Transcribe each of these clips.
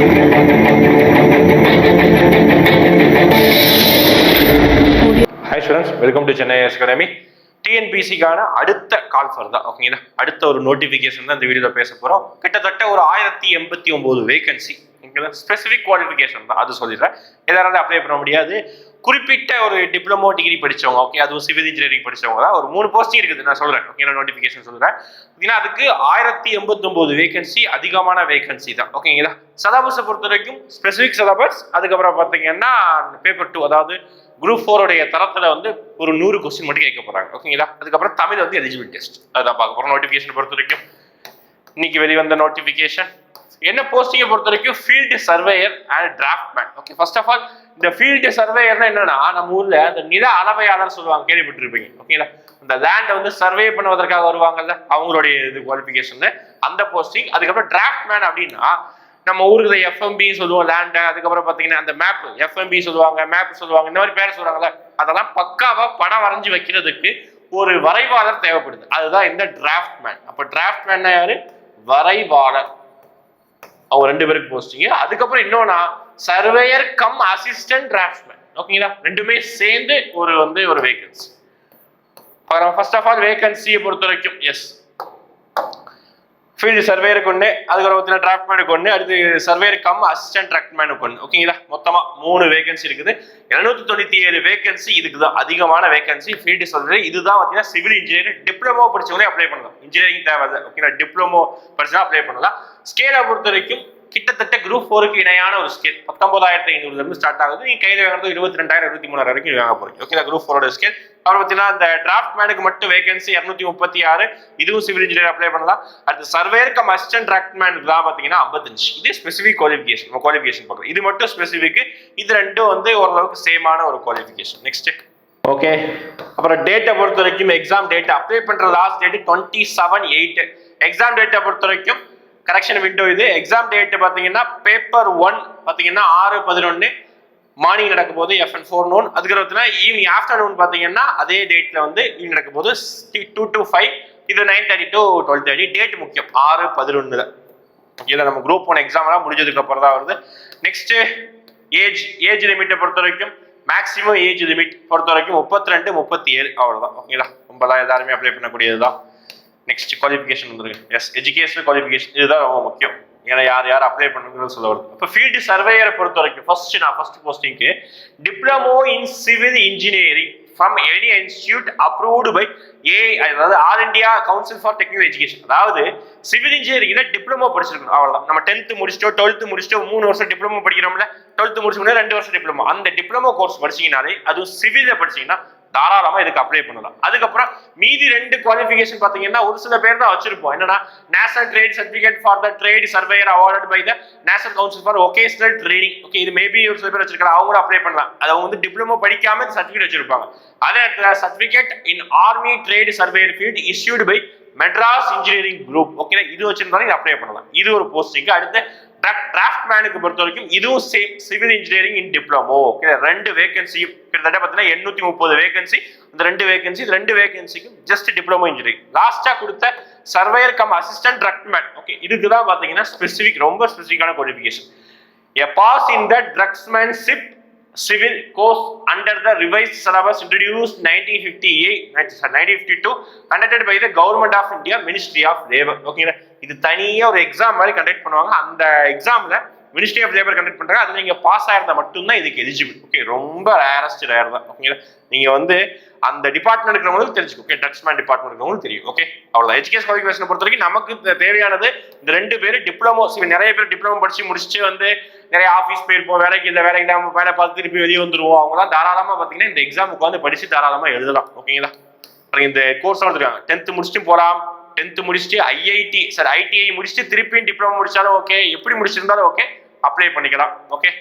Hi students welcome to Chennai Academy டிஎன்பிசிக்கான அடுத்த call ஃபர் தான் ஓகேங்களா அடுத்த ஒரு நோட்டிஃபிகேஷன் தான் இந்த வீடியோவில் பேச போகிறோம் கிட்டத்தட்ட ஒரு ஆயிரத்தி எண்பத்தி ஒம்பது வேகன்சி ஓகேங்களா ஸ்பெசிஃபிக் குவாலிஃபிகேஷன் தான் அது சொல்லிடுறேன். எல்லாராலும் அப்ளை பண்ண முடியாது. குறிப்பிட்ட ஒரு டிப்ளமோ டிகிரி படிச்சவங்க ஓகே அதுவும் சிவில் இன்ஜினியரிங் படித்தவங்க தான் ஒரு மூணு போஸ்டிங் இருக்குது. நான் சொல்கிறேன் ஓகேங்களா நோட்டிஃபிகேஷன் சொல்கிறேன் ஏன்னா அதுக்கு ஆயிரத்தி எண்பத்தொம்போது வேகன்சி அதிகமான வேகன்சி தான். ஓகேங்களா சிலபஸை பொறுத்த வரைக்கும் ஸ்பெசிஃபிக் சிலபஸ் அதுக்கப்புறம் பார்த்தீங்கன்னா பேப்பர் டூ அதாவது குரூப் ஃபோருடைய தரத்தில் வந்து ஒரு நூறு கொஸ்டின் மட்டும் கேட்க போகிறாங்க ஓகேங்களா அதுக்கப்புறம் தமிழ் வந்து எலிஜிபிள் டெஸ்ட் அதான் பார்க்க போகிறோம் நோட்டிஃபிகேஷன் பொறுத்த வரைக்கும் இன்னைக்கு வெளிவந்த நோட்டிஃபிகேஷன் என்ன போஸ்டிங்கை பொறுத்த வரைக்கும் field surveyor and draughtsman okay first of all இந்த ஃபீல்டு சர்வேயர்னா என்னன்னா நம்ம ஊர்ல அந்த நில அளவையாளர் சொல்லுவாங்க கேள்விப்பட்டிருப்பீங்க. ஓகேங்களா இந்த லேண்டை வந்து சர்வே பண்ணுவதற்காக வருவாங்கல்ல அவங்களுடைய இது குவாலிஃபிகேஷன் அந்த போஸ்டிங் அதுக்கப்புறம் டிராஃப்ட்மேன் அப்படின்னா நம்ம ஊருக்கு எஃப்எம்பி சொல்லுவோம் லேண்டை அதுக்கப்புறம் பார்த்தீங்கன்னா அந்த மேப் எஃப்எம்பி சொல்லுவாங்க மேப் சொல்லுவாங்க இந்த மாதிரி பேர் சொல்லுவாங்கல்ல அதெல்லாம் பக்காவா படம் வரைஞ்சி வைக்கிறதுக்கு ஒரு வரைவாளர் தேவைப்படுது. அதுதான் இந்த டிராஃப்ட்மேன் அப்போ டிராஃப்ட்மேன் யாரு? வரைவாளர். அவங்க ரெண்டு பேருக்கு போஸ்டிங் அதுக்கப்புறம் இன்னொன்னா சர்வேயர் கம் அசிஸ்டன்ட் டிராஃப்ட்மேன் ஓகேங்களா ரெண்டுமே சேர்ந்து ஒரு வந்து ஒரு வேகன்சி ஃபர்ஸ்ட் ஆஃப் ஆல் வேகன்சியை பொறுத்த வரைக்கும் எஸ் ஃபீல்டு சர்வேயருக்கு ஒன்று அதுக்கப்புறம் பார்த்தீங்கன்னா டிராஃப்ட்மேனுக்கு ஒன்று அடுத்து சர்வேர் கம் அசிஸ்டன்ட் டிராக்ட்மேனுக்கு ஒன்று ஓகேங்களா மொத்தமாக மூணு வேகன்சி இருக்குது. எழுநூத்தி தொண்ணூற்றி ஏழு வேகன்சி இதுக்கு தான் அதிகமான வேகன்சி ஃபீல்டு சர்வே இதுதான் பார்த்தீங்கன்னா சிவில் இன்ஜினியரிங் டிப்ளமோ படிச்சவங்களே அப்ளை பண்ணலாம். இன்ஜினியரிங் தேவை ஓகேங்களா டிப்ளமோ படிச்சா அப்ளை பண்ணலாம். ஸ்கேலை பொறுத்த வரைக்கும் கிட்டத்தட்ட குரூப் ஃபோருக்கு இணையான ஒரு ஸ்கேல் பத்தொன்பதாயிரத்தி ஐநூறுலேருந்து ஸ்டார்ட் ஆகுது. நீங்கள் கையில் வாங்குறது இருபத்தி ரெண்டாயிரம் இருபத்தி மூணாயிரம் வரைக்கும் வாங்க போகிறீங்க ஓகேங்களா குரூப் ஃபோரோட ஸ்கேல் அப்புறம் பார்த்தீங்கன்னா அந்த டிராஃப்ட் மேனுக்கு மட்டும் வேகன்சி இரநூத்தி முப்பத்தி ஆறு. இதுவும் சிவில் இன்ஜினியர் அப்ளை பண்ணலாம். அடுத்து சர்வேர் கம் அசிஸ்டன்ட் டிராஃப்ட் மேனுக்கு தான் பார்த்தீங்கன்னா ஐம்பத்தஞ்சு. இது ஸ்பெசிஃபிக் குவாலிஃபிகேஷன் குவாலிஃபிகேஷன் பார்க்குறோம் இது மட்டும் ஸ்பெசிஃபிக் இது ரெண்டும் வந்து ஓரளவுக்கு சேமான ஒரு குவாலிஃபிகேஷன் நெக்ஸ்ட் ஓகே அப்புறம் டேட்டை பொறுத்த வரைக்கும் எக்ஸாம் டேட் அப்ளை பண்ற last date twenty seven eight exam டேட்டை பொறுத்த வரைக்கும் கரெக்ஷன் விண்டோ இது. எக்ஸாம் டேட் பார்த்தீங்கன்னா பேப்பர் ஒன் பார்த்தீங்கன்னா ஆறு பதினொன்று மார்னிங் நடக்கும் போது எஃப்என் ஃபோர் நோன் அதுக்கப்புறம் ஈவினிங் ஆஃப்டர்நூன் பார்த்தீங்கன்னா அதே டேட்ல வந்து ஈவினிங் நடக்கும் போது டூ டு ஃபைவ் இது nine thirty to twelve thirty date முக்கியம். ஆறு பதினொன்றுல இதில் நம்ம குரூப் ஒன் எக்ஸாம்லாம் முடிஞ்சதுக்கு அப்புறம் தான் வருது. நெக்ஸ்ட் ஏஜ் ஏஜ் லிமிட்டை பொறுத்த வரைக்கும் மேக்ஸிமம் ஏஜ் லிமிட் பொறுத்த வரைக்கும் முப்பத்தி ரெண்டு முப்பத்தி ஏழு அவ்வளோதான் ஓகேங்களா ரொம்பலாம் எல்லாருமே அப்ளை பண்ணக்கூடியது தான் நெக்ஸ்ட் குவாலிஃபிகேஷன் வந்துருக்கு. எஸ் எஜுகேஷனல் குவாலிஃபிகேஷன் இதுதான் ரொம்ப முக்கியம். ஏன்னா யார் யார் அப்ளை பண்ணுங்கன்னு சொல்ல வருது. இப்போ ஃபீல்டு சர்வேயரை பொறுத்த வரைக்கும் ஃபர்ஸ்ட் நான் first போஸ்டிங்க்கு diploma in civil engineering from any institute approved by a அதாவது All India Council for Technical Education அதாவது சிவில் இன்ஜினியரிங்ல டிப்ளமோ படிச்சிருக்கணும். அவ்வளோதான் நம்ம டென்த்து முடிச்சிட்டோ டுவெல்த்து முடிச்சிட்டோ மூணு வருஷம் டிப்ளமோ படிக்கிறோம்ல டுவெல்த்து முடிச்சோம்னா ரெண்டு வருஷம் டிப்ளமோ அந்த டிப்ளமோ கோர்ஸ் படிச்சிங்கனாலே அதுவும் சிவிலில் படிச்சீங்கன்னா தாராளமா இதுக்கு அப்ளை பண்ணலாம். அதுக்கப்புறம் மீதி ரெண்டு குவாலிஃபிகேஷன் பாத்தீங்கன்னா ஒரு சில பேர் தான் வச்சிருப்போம். என்னன்னா National Trade Certificate for the trade surveyor award by the National Council for Vocational Training okay இது மேபி ஒரு சில பேர் வச்சிருக்காங்க அவங்களும் அப்ளை பண்ணலாம். அது அவங்க வந்து டிப்ளமோ படிக்காம சர்டிஃபிகேட் வச்சிருப்பாங்க. அதே இடத்துல certificate in army trade surveyor field issued by Madras Engineering Group okay இது வச்சிருந்தாலும் இது அப்ளை பண்ணலாம். இது ஒரு போஸ்டிங் அடுத்து டிராஃப்ட் மேனுக்கு பொறுத்த வரைக்கும் இதுவும் same civil engineering in diploma okay ரெண்டு வேகன்சி கிட்டத்தட்ட பார்த்தீங்கன்னா எண்ணூத்தி முப்பது வேகன்சி இந்த ரெண்டு வேகன்சி இந்த ரெண்டு வேகன்சிக்கும் ஜஸ்ட் டிப்ளமோ இன்ஜினியரிங் லாஸ்டா கொடுத்த surveyor cum assistant draughtsman okay இதுக்கு தான் பார்த்தீங்கன்னா ஸ்பெசிஃபிக் ரொம்ப ஸ்பெசிஃபிக்கான qualification a pass in the draughtsmanship civil course under the revised syllabus introduced 1958 1952 conducted by the government of India ministry of labor ஓகேங்களா இது தனியா ஒரு எக்ஸாம் மாதிரி கண்டக்ட் பண்ணுவாங்க அந்த எக்ஸாம்ல மினிஸ்ட்ரி ஆஃப் லேபர் கண்டக்ட் பண்றாங்க. அது நீங்க பாஸ் ஆயிருந்தா மட்டும்தான் இதுக்கு எலிஜிபிள் ஓகே ரொம்ப ரேரஸ்ட் ரேர் தான் ஓகேங்களா நீங்க வந்து அந்த டிபார்ட்மெண்ட் இருக்கிறவங்களுக்கு தெரிஞ்சுக்கும் ஓகே டச்மேன் டிபார்ட்மெண்ட் இருக்கிறவங்களுக்கு தெரியும். ஓகே அவ்வளோ எஜுகேஷன் குவாலிஃபிகேஷன் பொறுத்த வரைக்கும் நமக்கு தேவையானது இந்த ரெண்டு பேர் டிப்ளமோ நிறைய பேர் டிப்ளமோ படிச்சு முடிச்சுட்டு வந்து நிறைய ஆஃபீஸ் போயிருப்போம். வேலைக்கு இல்லை வேலைக்கு இல்லாமல் வேலை பார்த்து திருப்பி வெளியே வந்துருவோம். அவங்களாம் தாராளமாக பார்த்தீங்கன்னா இந்த எக்ஸாம் உட்காந்து படிச்சு தாராளமாக எழுதலாம். ஓகேங்களா அப்புறம் இந்த கோர்ஸ் வந்துருக்காங்க டென்த்து முடிச்சுட்டு போகலாம் டென்த்து முடிச்சுட்டு ஐஐடி சார் ஐடிஐ முடிச்சுட்டு திருப்பியும் டிப்ளமோ முடிச்சாலும் ஓகே எப்படி முடிச்சிருந்தாலும் ஓகே அப்ளை பண்ணிக்கலாம் ஓகே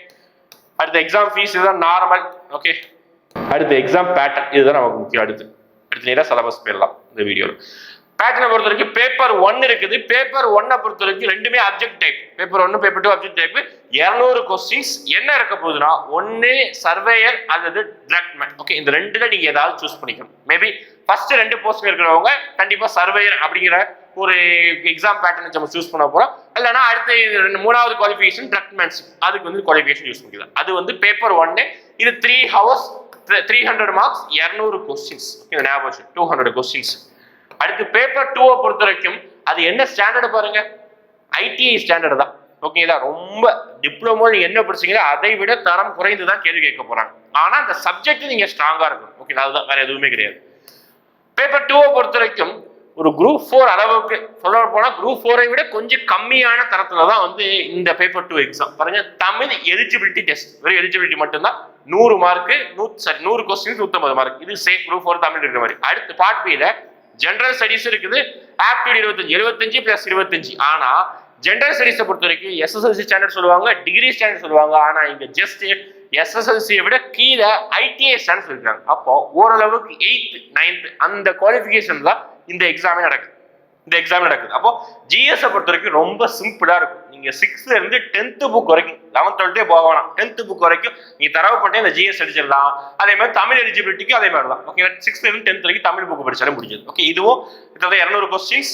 அடுத்த எக்ஸாம் ஃபீஸ் இதுதான் நார்மல் ஓகே அடுத்து எக்ஸாம் பேட்டர்ன் இதுதான் நமக்கு முக்கியம். அடுத்து அடுத்து நேராக சிலபஸ் போயிடலாம் இந்த வீடியோவில் பேட்டர்னை பொறுத்த வரைக்கும் பேப்பர் ஒன் இருக்குது. பேப்பர் ஒன்னை பொறுத்த வரைக்கும் ரெண்டுமே அப்ஜெக்ட் டைப் பேப்பர் ஒன்று பேப்பர் டூ அப்ஜெக்ட் டைப் இரநூறு கொஸ்டின்ஸ் என்ன இருக்க போகுதுன்னா ஒன்று சர்வேயர் அல்லது டிராக்ட்மேன் ஓகே இந்த ரெண்டுல நீங்க ஏதாவது சூஸ் பண்ணிக்கணும். மேபி ஃபர்ஸ்ட் ரெண்டு போஸ்ட் இருக்கிறவங்க கண்டிப்பா சர்வேயர் அப்படிங்கிற ஒரு எக்ஸாம் பேட்டர்ன் நம்ம சூஸ் பண்ண போகிறோம் இல்லைன்னா அடுத்து இது ரெண்டு மூணாவது குவாலிஃபிகேஷன் ட்ரக்மேன்ஷிப் அதுக்கு வந்து குவாலிஃபிகேஷன் யூஸ் பண்ணிக்கலாம். அது வந்து பேப்பர் ஒன்னு இது three hours three hundred marks இரநூறு கொஸ்டின்ஸ் ஓகே ஞாபகம் டூ ஹண்ட்ரட் கொஸ்டின்ஸ் அடுத்து பேப்பர் டூவை பொறுத்த வரைக்கும் அது என்ன ஸ்டாண்டர்டு பாருங்க? ஐடிஐ ஸ்டாண்டர்டு தான். ஓகேங்களா ரொம்ப டிப்ளமோ நீங்க என்ன படிச்சீங்களோ அதை விட தரம் குறைந்து தான் கேள்வி கேட்க போறாங்க. ஆனா அந்த சப்ஜெக்ட் நீங்க ஸ்ட்ராங்கா இருக்கும் ஓகேங்களா அதுதான் வேற எதுவுமே கிடையாது. பேப்பர் டூவை பொறுத்த வரைக்கும் ஒரு குரூப் ஃபோர் அளவுக்கு சொல்ல போனால் குரூப் ஃபோரை விட கொஞ்சம் கம்மியான தரத்தில் தான் வந்து இந்த பேப்பர் டூ எக்ஸாம் பாருங்க தமிழ் எலிஜிபிலிட்டி டெஸ்ட் வெறும் எலிஜிபிலிட்டி மட்டும்தான். நூறு மார்க்கு நூ சாரி நூறு கொஸ்டின் நூற்றம்பது மார்க் இது சேம் குரூப் ஃபோர் தமிழ் இருக்கிற மாதிரி. அடுத்து பார்ட் பியில் ஜென்ரல் ஸ்டடிஸ் இருக்குது. ஆப்டியூட் இருபத்தஞ்சு எழுபத்தஞ்சு பிளஸ் இருபத்தஞ்சு. ஆனால் ஜென்ரல் ஸ்டடிஸை பொறுத்த வரைக்கும் எஸ்எஸ்எல்சி ஸ்டாண்டர்ட் சொல்லுவாங்க டிகிரி ஸ்டாண்டர்ட் சொல்லுவாங்க. ஆனால் இங்கே ஜஸ்ட் எஸ்எஸ்எல்சியை விட கீழே ஐடிஐ ஸ்டாண்டர்ட் இருக்காங்க அப்போ ஓரளவுக்கு எயித்து நைன்த்து அந்த குவாலிஃபிகேஷன் தான் இந்த எக்ஸாமே நடக்குது. இந்த எக்ஸாம் நடக்குது. அப்போ ஜிஎஸ் பொறுத்த வரைக்கும் ரொம்ப சிம்பிளா இருக்கும். நீங்க சிக்ஸ்த்ல இருந்து டென்த் புக் வரைக்கும் லெவன்த் டுவெல்த்தே போக வேணாம். டென்த் புக் வரைக்கும் நீங்க தரவு பண்ணி இந்த ஜிஎஸ் அடிச்சிடலாம். அதே மாதிரி தமிழ் எலிஜிபிலிட்டிக்கும் அதே மாதிரி தான் ஓகே சிக்ஸ்த்ல இருந்து டென்த் வரைக்கும் தமிழ் புக் படிச்சாலே முடிஞ்சது. ஓகே இதுவும் கிட்டத்தட்ட இரநூறு கொஸ்டின்ஸ்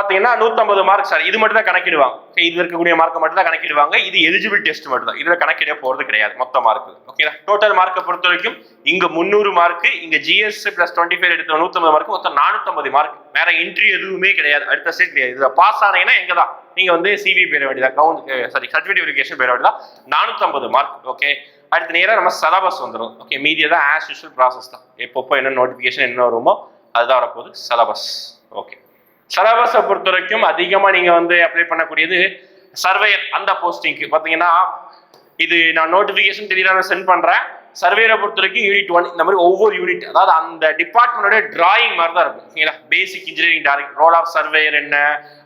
பார்த்தீங்கன்னா நூற்றம்பது மார்க் சார். இது மட்டும் தான் கணக்கிடுவாங்க இது இருக்கக்கூடிய மார்க்கை மட்டும் தான் கணக்கிடுவாங்க. இது எலிஜிபிள் டெஸ்ட் மட்டும் தான் இதில் கணக்கிட போகிறது கிடையாது. மொத்த மார்க் ஓகேங்களா டோட்டல் மார்க்கை பொறுத்த வரைக்கும் இங்கே முந்நூறு மார்க்கு இங்கே ஜிஎஸ் பிளஸ் டுவெண்ட்டி ஃபைவ் எடுத்த நூற்றம்பது மார்க் மொத்தம் நானூற்றம்பது மார்க் வேற என்ட்ரி எதுவுமே கிடையாது. அடுத்த ஸ்டேட் கிடையாது. இதில் பாஸ் ஆனீங்கன்னா எங்கே தான் நீங்கள் வந்து சிவி பெற வேண்டியதா? கவுன் சாரி சர்டிஃபிகேட் வெரிஃபிகேஷன் பெற வேண்டியதா? நானூற்றம்பது மார்க் ஓகே அடுத்து நேராக நம்ம சிலபஸ் வந்துடும் ஓகே மீதி தான் ஆஸ் யூஷுவல் ப்ராசஸ் தான். எப்பப்போ என்ன நோட்டிஃபிகேஷன் என்ன வருமோ அதுதான் வரப்போகுது சிலபஸ் ஓகே சிலபஸை பொறுத்த வரைக்கும் அதிகமாக நீங்கள் வந்து அப்ளை பண்ணக்கூடியது சர்வேயர் அந்த போஸ்டிங்க்கு பார்த்தீங்கன்னா இது நான் நோட்டிஃபிகேஷன் தெரியல சென்ட் பண்ணுறேன் சர்வேயரை பொறுத்த வரைக்கும் யூனிட் ஒன் இந்த மாதிரி ஒவ்வொரு யூனிட் அதாவது அந்த டிபார்ட்மெண்டோட டிராயிங் மாதிரி தான் இருக்கும். ஓகேங்களா basic engineering drawing role of surveyor என்ன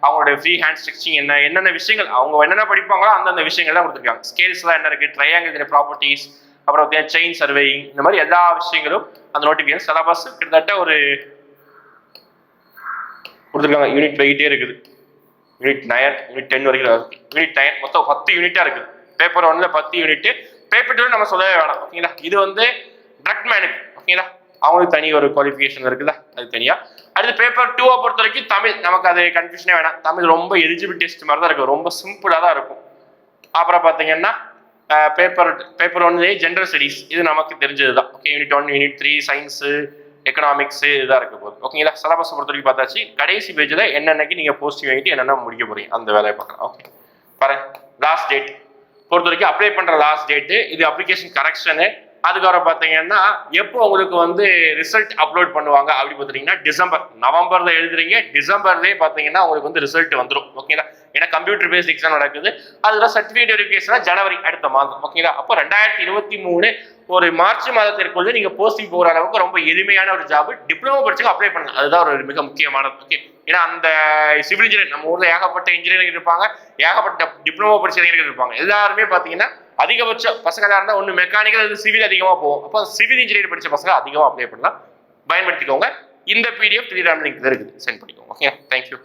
அவங்களுடைய ஃப்ரீ ஹேண்ட் ஸ்டிச்சிங் என்ன என்னென்ன விஷயங்கள் அவங்க என்னென்ன படிப்பாங்களோ அந்தந்த விஷயங்கள் தான் கொடுத்துருக்காங்க. ஸ்கேல்ஸ்லாம் என்ன இருக்குது ட்ரையாங்கிள் ப்ராப்பர்ட்டிஸ் அப்புறம் பார்த்தீங்கன்னா செயின் சர்வேயிங் இந்த மாதிரி எல்லா விஷயங்களும் அந்த நோட்டிஃபிகேஷன் சிலபஸ் கிட்டத்தட்ட ஒரு கொடுத்துருக்காங்க. யூனிட் போயிட்டே இருக்குது. யூனிட் நயன் யூனிட் டென் வரைக்கும் யூனிட் நயன் மொத்தம் பத்து யூனிட்டாக இருக்குது பேப்பர் ஒன்ல பத்து யூனிட் பேப்பர் டூ நம்ம சொல்லவே வேணாம். ஓகேங்களா? இது வந்து ட்ரக் மேனுக்கு ஓகேங்களா? அவங்களுக்கு தனி ஒரு குவாலிஃபிகேஷன் இருக்குதா அது தனியா. அடுத்து பேப்பர் டூவை பொறுத்த வரைக்கும் தமிழ். நமக்கு அது கன்ஃபியூஷனே வேணாம். தமிழ் ரொம்ப எலிஜிபிள் டெஸ்ட் மாதிரி தான் இருக்கும் ரொம்ப சிம்பிளாக தான் இருக்கும். அப்புறம் பார்த்தீங்கன்னா பேப்பர் பேப்பர் ஒன்லேயே ஜென்ரல் ஸ்டடீஸ் இது நமக்கு தெரிஞ்சது தான் okay unit one unit three science economics இதாக இருக்க போகுது. ஓகேங்களா சிலபஸ் பொறுத்த வரைக்கும் பார்த்தாச்சு. கடைசி பேஜில் என்னென்னக்கு நீங்கள் போஸ்டிங் வாங்கிட்டு என்னென்ன முடிக்க போகிறீங்க அந்த வேலையை பார்க்கலாம். ஓகே பாருங்க. லாஸ்ட் டேட் பொறுத்த வரைக்கும் அப்ளை பண்ணுற லாஸ்ட் டேட்டு இது அப்ளிகேஷன் கரெக்ஷனு அதுக்கப்புறம் பார்த்தீங்கன்னா எப்போ உங்களுக்கு வந்து ரிசல்ட் அப்லோட் பண்ணுவாங்க அப்படி பார்த்தீங்கன்னா டிசம்பர் நவம்பரில் எழுதுறீங்க. டிசம்பர்லேயே பார்த்தீங்கன்னா உங்களுக்கு வந்து ரிசல்ட் வந்துடும் ஓகேங்களா ஏன்னா கம்ப்யூட்டர் பேஸ்ட் எக்ஸாம் நடக்குது. அதில் சர்டிஃபிகேட் வெரிஃபிகேஷனாக ஜனவரி அடுத்த மாதம் ஓகேங்களா அப்போ ரெண்டாயிரத்தி இருபத்தி மூணு ஒரு மார்ச் மாதத்திற்குள்ள நீங்க போஸ்டிங் போகிற அளவுக்கு ரொம்ப எளிமையான ஒரு ஜாப் டிப்ளமோ படிச்சுங்க அப்ளை பண்ணலாம். அதுதான் ஒரு மிக முக்கியமானது ஓகே ஏன்னா அந்த சிவில் இன்ஜினியர் நம்ம ஊர்ல ஏகப்பட்ட இன்ஜினியரிங் இருப்பாங்க ஏகப்பட்ட டிப்ளமோ படிச்ச இளைஞர்கள் இருப்பாங்க. எல்லாருமே பார்த்தீங்கன்னா அதிகபட்ச பசங்களா இருந்தால் ஒன்று மெக்கானிக்கல் அல்லது சிவில் அதிகமாக போகும். அப்போ சிவில் இன்ஜினியர் படிச்ச பசங்க அதிகமாக அப்ளை பண்ணலாம். பயன்படுத்திக்கோங்க. இந்த பிடிஎஃப் டெலிகிராம் லிங்க் இருக்குது. சென்ட் பண்ணிக்கோங்க ஓகே தேங்க்யூ